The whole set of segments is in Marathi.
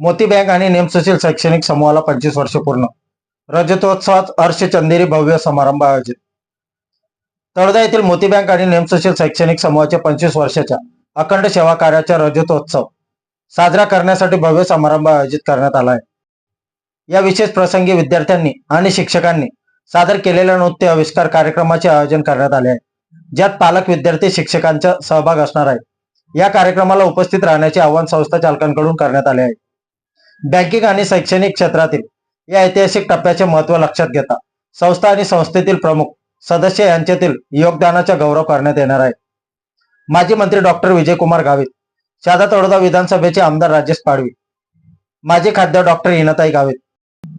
मोती बँक आणि नेमसुशील शैक्षणिक समूहाला पंचवीस वर्ष पूर्ण. रजतोत्सवात हर्ष चंदेरी भव्य समारंभ आयोजित. तळदा येथील मोती बँक आणि नेमसुशील शैक्षणिक समूहाच्या पंचवीस वर्षाच्या अखंड सेवा कार्याचा रजतोत्सव साजरा करण्यासाठी भव्य समारंभ आयोजित करण्यात आला आहे. या विशेष प्रसंगी विद्यार्थ्यांनी आणि शिक्षकांनी सादर केलेल्या नृत्य आविष्कार कार्यक्रमाचे आयोजन करण्यात आले आहे. ज्यात पालक विद्यार्थी शिक्षकांचा सहभाग असणार आहे. या कार्यक्रमाला उपस्थित राहण्याचे आवाहन संस्था चालकांकडून करण्यात आले आहे. बँकिंग आणि शैक्षणिक क्षेत्रातील या ऐतिहासिक टप्प्याचे महत्त्व लक्षात घेता संस्था आणि संस्थेतील प्रमुख सदस्य यांच्यातील योगदानाचा गौरव करण्यात येणार आहे. माजी मंत्री डॉक्टर विजयकुमार गावित शादा तळोदा विधानसभेचे आमदार राजेश पाडवी माजी खासदार डॉक्टर हिनाताई गावित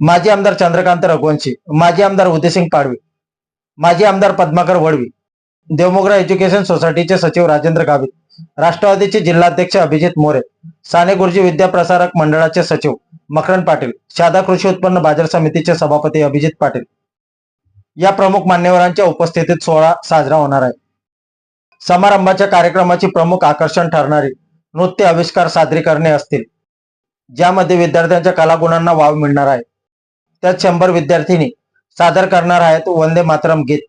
माजी आमदार चंद्रकांत रघुवंशी माजी आमदार उदयसिंग पाडवी माजी आमदार पद्माकर वडवी देवमोगरा एज्युकेशन सोसायटीचे सचिव राजेंद्र गावित राष्ट्रवादीचे जिल्हाध्यक्ष अभिजित मोरे साने गुरुजी विद्या प्रसारक मंडळाचे सचिव मकरंद पाटील शादा कृषी उत्पन्न बाजार समितीचे सभापती अभिजित पाटील. या प्रमुख मान्यवरांच्या उपस्थितीत सोहळा साजरा होणार आहे. समारंभाच्या कार्यक्रमाची प्रमुख आकर्षण ठरणारी नृत्य आविष्कार सादरीकरणे असतील ज्यामध्ये विद्यार्थ्यांच्या कलागुणांना वाव मिळणार आहे. त्यात शंभर विद्यार्थिनी सादर करणार आहेत वंदे मातरम गीत.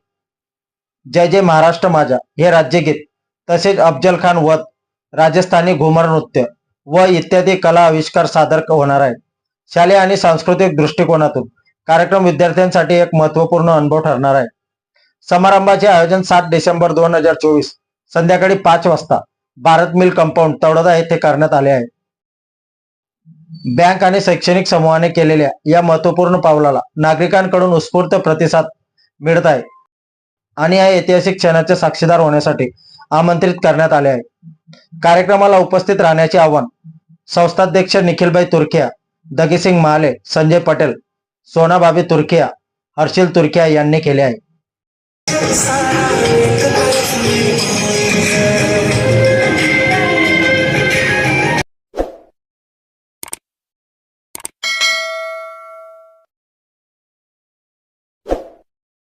जय जय महाराष्ट्र माझा हे राज्यगीत तसेच अफजल खान वध राजस्थानी घुमर नृत्य. व इत्यादी कला आविष्कार सादर होणार आहेत. शालेय आणि सांस्कृतिक दृष्टिकोनातून कार्यक्रम विद्यार्थ्यांसाठी एक महत्त्वपूर्ण अनुभव ठरणार आहे. समारंभाचे आयोजन सात डिसेंबर दोन हजार चोवीस संध्याकाळी पाच वाजता भारत मिल कंपाऊंड तळोदा येथे करण्यात आले आहे. बँक आणि शैक्षणिक समूहाने केलेल्या या महत्त्वपूर्ण पावलाला नागरिकांकडून उत्स्फूर्त प्रतिसाद मिळत आहे आणि या ऐतिहासिक क्षणाचे साक्षीदार होण्यासाठी आमंत्रित करण्यात आले आहे. कार्यक्रमाला उपस्थित राहण्याचे आव्हान संस्थाध्यक्ष निखिलभाई तुर्किया दगीसिंग महाले संजय पटेल सोनाबाबी तुर्किया हर्षिल तुर्किया यांनी केले आहे.